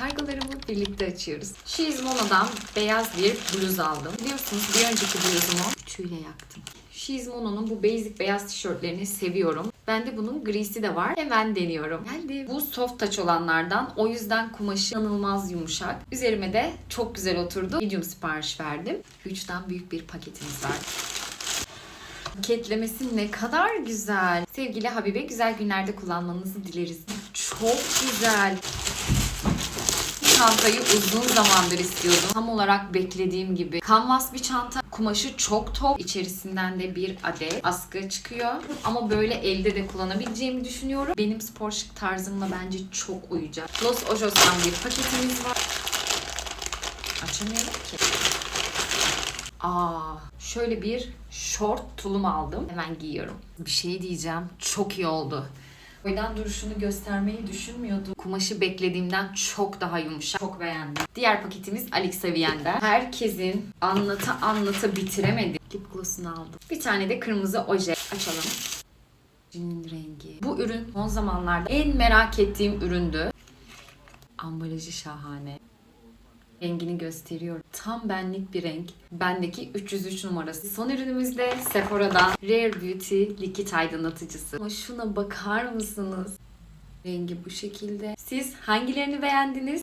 Kargolarımı birlikte açıyoruz. She's Mono'dan beyaz bir bluz aldım. Biliyorsunuz bir önceki bluzumu ütüyle yaktım. She's Mono'nun bu basic beyaz tişörtlerini seviyorum. Bende bunun grisi de var. Hemen deniyorum. Geldi. Bu soft touch olanlardan. O yüzden kumaşı inanılmaz yumuşak. Üzerime de çok güzel oturdu. Medium sipariş verdim. Güçten büyük bir paketimiz var. Paketlemesi ne kadar güzel. Sevgili Habibe güzel günlerde kullanmanızı dileriz. Çok güzel. Çantayı uzun zamandır istiyordum. Tam olarak beklediğim gibi. Kanvas bir çanta. Kumaşı çok tok. İçerisinden de bir adet askı çıkıyor. Ama böyle elde de kullanabileceğimi düşünüyorum. Benim spor şık tarzımla bence çok uyacak. Los Ojos'tan bir paketimiz var. Açamıyorum ki. Aa, şöyle bir short tulum aldım. Hemen giyiyorum. Bir şey diyeceğim. Çok iyi oldu. Boydan duruşunu göstermeyi düşünmüyordum. Kumaşı beklediğimden çok daha yumuşak. Çok beğendim. Diğer paketimiz Alex Avien'den. Herkesin anlata anlata bitiremedi. Lip gloss'unu aldım. Bir tane de kırmızı oje. Açalım. Cinin rengi. Bu ürün son zamanlarda en merak ettiğim üründü. Ambalajı şahane. Rengini gösteriyorum. Tam benlik bir renk. Bendeki 303 numarası. Son ürünümüz de Sephora'dan Rare Beauty likit aydınlatıcısı. Ama şuna bakar mısınız? Rengi bu şekilde. Siz hangilerini beğendiniz?